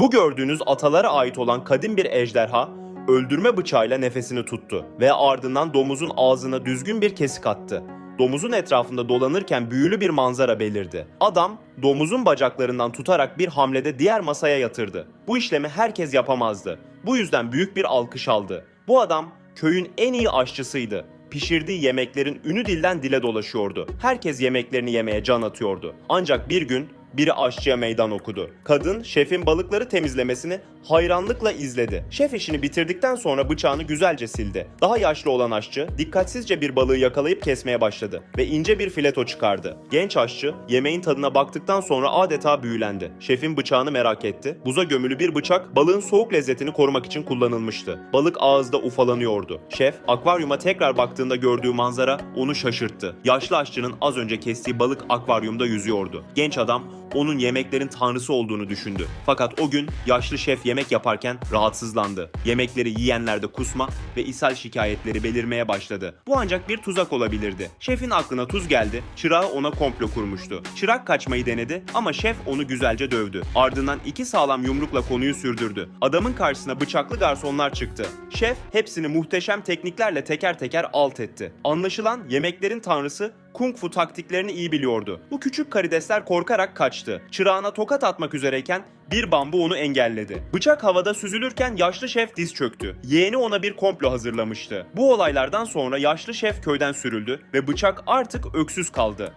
Bu gördüğünüz atalara ait olan kadim bir ejderha öldürme bıçağıyla nefesini tuttu ve ardından domuzun ağzına düzgün bir kesik attı. Domuzun etrafında dolanırken büyülü bir manzara belirdi. Adam domuzun bacaklarından tutarak bir hamlede diğer masaya yatırdı. Bu işlemi herkes yapamazdı. Bu yüzden büyük bir alkış aldı. Bu adam köyün en iyi aşçısıydı. Pişirdiği yemeklerin ünü dilden dile dolaşıyordu. Herkes yemeklerini yemeye can atıyordu. Ancak bir gün biri aşçıya meydan okudu. Kadın şefin balıkları temizlemesini hayranlıkla izledi. Şef işini bitirdikten sonra bıçağını güzelce sildi. Daha yaşlı olan aşçı dikkatsizce bir balığı yakalayıp kesmeye başladı ve ince bir fileto çıkardı. Genç aşçı yemeğin tadına baktıktan sonra adeta büyülendi. Şefin bıçağını merak etti. Buza gömülü bir bıçak balığın soğuk lezzetini korumak için kullanılmıştı. Balık ağızda ufalanıyordu. Şef akvaryuma tekrar baktığında gördüğü manzara onu şaşırttı. Yaşlı aşçının az önce kestiği balık akvaryumda yüzüyordu. Genç adam onun yemeklerin tanrısı olduğunu düşündü. Fakat o gün yaşlı şef yemek yaparken rahatsızlandı. Yemekleri yiyenlerde kusma ve ishal şikayetleri belirmeye başladı. Bu ancak bir tuzak olabilirdi. Şefin aklına tuz geldi, çırağı ona komplo kurmuştu. Çırak kaçmayı denedi ama şef onu güzelce dövdü. Ardından iki sağlam yumrukla konuyu sürdürdü. Adamın karşısına bıçaklı garsonlar çıktı. Şef hepsini muhteşem tekniklerle teker teker alt etti. Anlaşılan yemeklerin tanrısı Kung Fu taktiklerini iyi biliyordu. Bu küçük karidesler korkarak kaçtı. Çırağına tokat atmak üzereyken bir bambu onu engelledi. Bıçak havada süzülürken yaşlı şef diz çöktü. Yeğeni ona bir komplo hazırlamıştı. Bu olaylardan sonra yaşlı şef köyden sürüldü ve bıçak artık öksüz kaldı.